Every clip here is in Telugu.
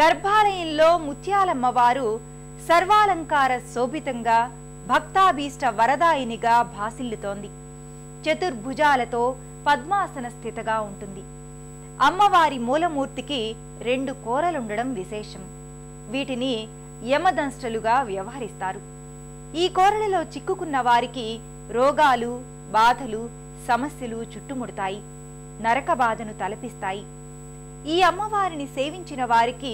గర్భాలయంలో ముత్యాలమ్మవారు సర్వాలంకార శోభితంగా భక్తాభీష్ట వరదాయినిగా భాసిల్లుతోంది. చతుర్భుజాలతో పద్మాసన స్థితగా ఉంటుంది. అమ్మవారి మూలమూర్తికి రెండు కోరలుండడం విశేషం. వీటిని యమదంష్టలుగా వ్యవహరిస్తారు. ఈ కోరలలో చిక్కుకున్న వారికి రోగాలు బాధలు సమస్యలు చుట్టుముడతాయి. నరక బాధను తలపిస్తాయి. ఈ అమ్మవారిని సేవించిన వారికి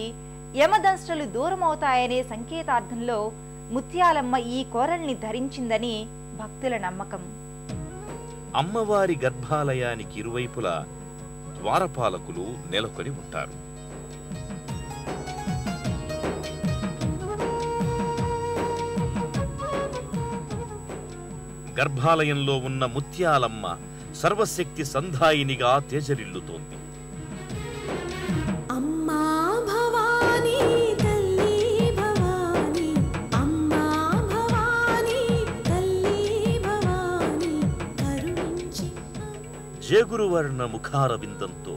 యమదంష్టలు దూరమవుతాయనే సంకేతార్థంలో ముత్యాలమ్మ ఈ కోరల్ని ధరించిందని భక్తుల నమ్మకం. అమ్మవారి గర్భాలయానికి ఇరువైపులా ద్వారపాలకులు నెలకొని ఉంటారు. గర్భాలయంలో ఉన్న ముత్యాలమ్మ సర్వశక్తి సంధాయినిగా తేజరిల్లుతోంది. జేగురువర్ణ ముఖార విందంతో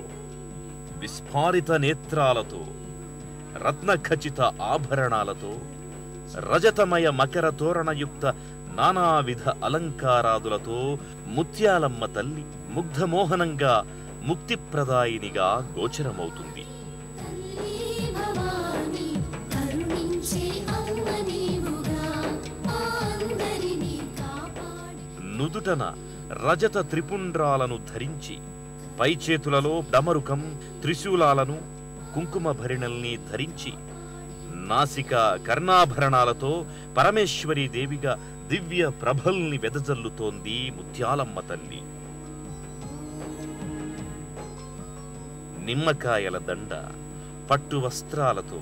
విస్ఫారిత నేత్రాలతో రత్నఖచిత ఆభరణాలతో రజతమయ మకర తోరణయుక్త నానావిధ అలంకారాదులతో ముత్యాలమ్మ తల్లి ముగ్ధమోహనంగా ముక్తిప్రదాయినిగా గోచరమవుతుంది. నుదుటన రజత త్రిపుండ్రాలను ధరించి పై చేతులలో డమరుకం త్రిశూలాలను కుంకుమ భరిణల్ని ధరించి నాసిక కర్ణాభరణాలతో పరమేశ్వరీ దేవిగా దివ్య ప్రభల్ని వెదజల్లుతోంది ముత్యాలమ్మ తల్లి. నిమ్మకాయల దండ పట్టు వస్త్రాలతో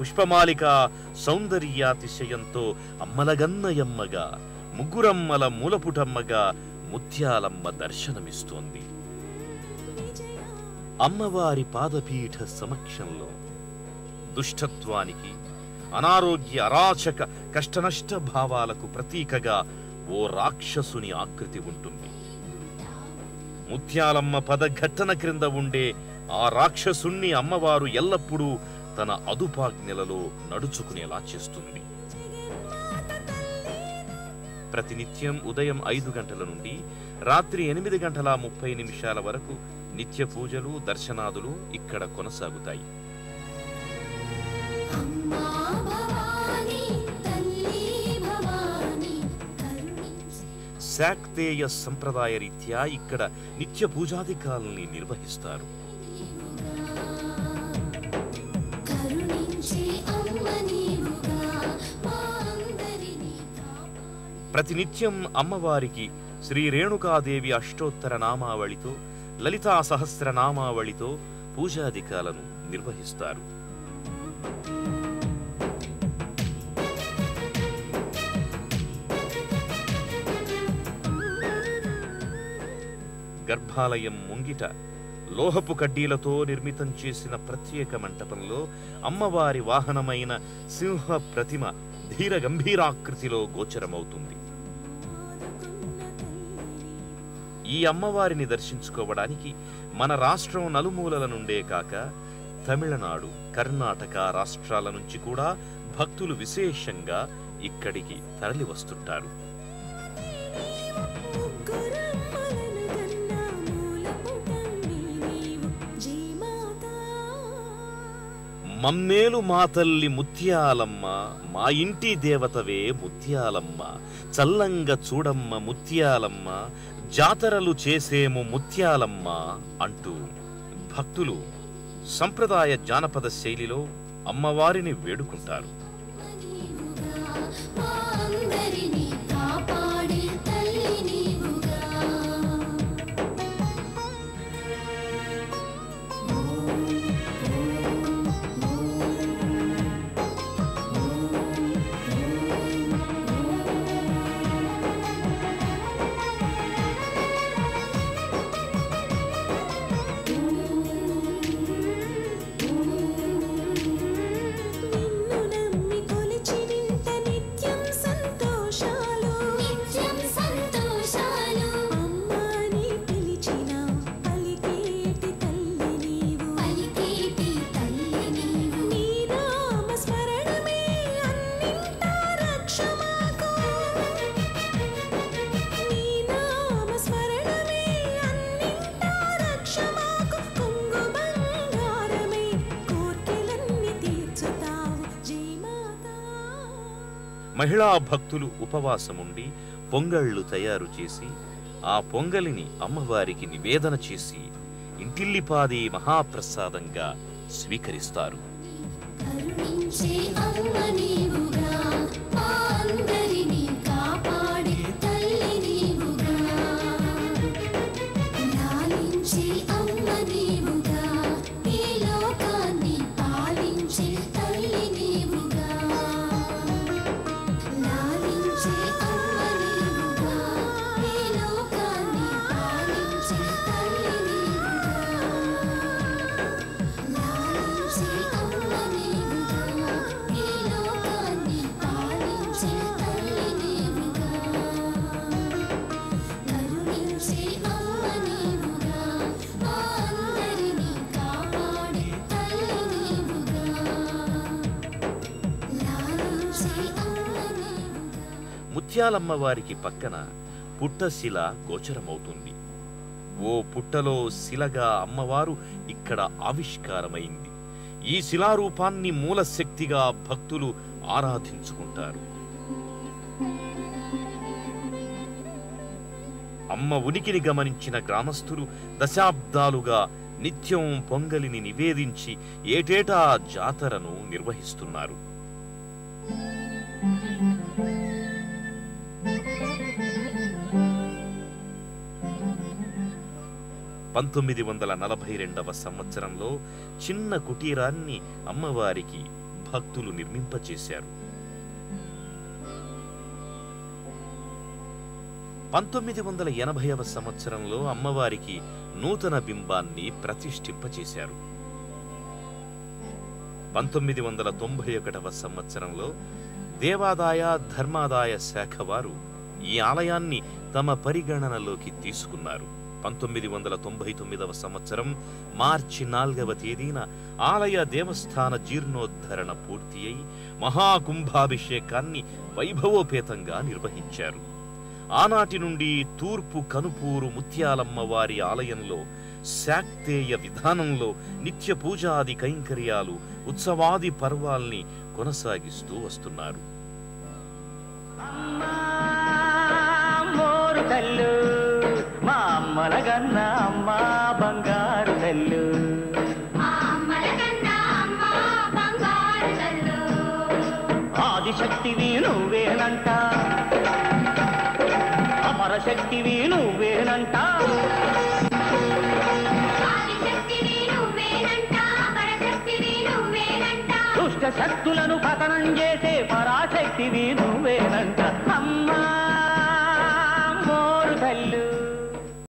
పుష్పమాలిక సౌందర్యాతిశయంతో అమ్మలగన్నయమ్మగా ముగ్గురమ్మల మూలపుటమ్మగా ముత్యాలమ్మ దర్శనమిస్తోంది. అమ్మవారి పాదపీఠ సమక్షంలో దుష్టత్వానికి అనారోగ్య అరాచక కష్టనష్ట భావాలకు ప్రతీకగా ఓ రాక్షసుని ఆకృతి ఉంటుంది. ముత్యాలమ్మ పదఘట్టన క్రింద ఉండే ఆ రాక్షసుణ్ణి అమ్మవారు ఎల్లప్పుడూ తన అదుపాజ్ఞలలో నడుచుకునేలా చేస్తుంది. ప్రతినిత్యం ఉదయం ఐదు గంటల నుండి రాత్రి ఎనిమిది గంటల ముప్పై నిమిషాల వరకు నిత్య పూజలు దర్శనాదులు ఇక్కడ కొనసాగుతాయి. శాక్తేయ సంప్రదాయ రీత్యా ఇక్కడ నిత్య పూజాధికాల్ని నిర్వహిస్తారు. ప్రతినిత్యం అమ్మవారికి శ్రీ రేణుకాదేవి అష్టోత్తర నామావళితో లలితా సహస్ర నామావళితో పూజాధికాలను నిర్వహిస్తారు. గర్భాలయం ముంగిట లోహపు కడ్డీలతో నిర్మితం చేసిన ప్రత్యేక మంటపంలో అమ్మవారి వాహనమైన సింహ ప్రతిమ ధీర గంభీరాకృతిలో గోచరమవుతుంది. ఈ అమ్మవారిని దర్శించుకోవడానికి మన రాష్ట్రం నలుమూలల నుండే కాక తమిళనాడు కర్ణాటక రాష్ట్రాల నుంచి కూడా భక్తులు విశేషంగా ఇక్కడికి తరలి వస్తుంటారు మమ్మేలు మా తల్లి ముత్యాలమ్మ మా ఇంటి దేవతవే ముత్యాలమ్మ చల్లంగా చూడమ్మ ముత్యాలమ్మ జాతరలు చేసేము ముత్యాలమ్మ అంటూ భక్తులు సంప్రదాయ జానపద శైలిలో అమ్మవారిని వేడుకుంటారు. మహిళా భక్తులు ఉపవాసముండి పొంగళ్ళు తయారు చేసి ఆ పొంగలిని అమ్మవారికి నివేదన చేసి ఇంటిల్లిపాది మహాప్రసాదంగా స్వీకరిస్తారు. ముత్యాలమ్మ వారికి పక్కన పుట్టశిల గోచరమవుతుంది. ఓ పుట్టలో శిలగా అమ్మవారు ఇక్కడ ఆవిష్కారమైంది. ఈ శిలారూపాన్ని మూలశక్తిగా భక్తులు ఆరాధించుకుంటారు. అమ్మ ఉనికిని గమనించిన గ్రామస్తులు దశాబ్దాలుగా నిత్యం పొంగలిని నివేదించి ఏటేటా జాతరను నిర్వహిస్తున్నారు. పంతొమ్మిది వందల నలభై రెండవ సంవత్సరంలో చిన్న కుటీరాన్ని అమ్మవారికి భక్తులు నిర్మింపచేశారు. పంతొమ్మిది వందల ఎనభైవ సంవత్సరంలో అమ్మవారికి నూతన బింబాన్ని ప్రతిష్ఠింపచేశారు. పంతొమ్మిది వందల తొంభై ఒకటవ సంవత్సరంలో దేవాదాయ ధర్మాదాయ శాఖ వారు ఈ ఆలయాన్ని తమ పరిగణనలోకి తీసుకున్నారు. పంతొమ్మిది వందల తొంభై తొమ్మిదవ సంవత్సరం మార్చి నాల్గవ తేదీన ఆలయ దేవస్థాన జీర్ణోద్ధరణ పూర్తి అయి మహాకుంభాభిషేకాన్ని వైభవోపేతంగా నిర్వహించారు. ఆనాటి నుండి తూర్పు కనుపూరు ముత్యాలమ్మ వారి ఆలయంలో శాక్తేయ విధానంలో నిత్య పూజాది కైంకర్యాలు ఉత్సవాది పర్వాల్ని కొనసాగిస్తూ వస్తున్నారు. మోరు తల్లు మా అమ్మల గన్న అమ్మ బంగారు తల్లు ఆదిశక్తివి నువ్వేనంట అమరశక్తివి నువ్వేనంట దుష్ట శక్తులను పతనం చేసే పరాశక్తివి నువ్వేనంట అమ్మా!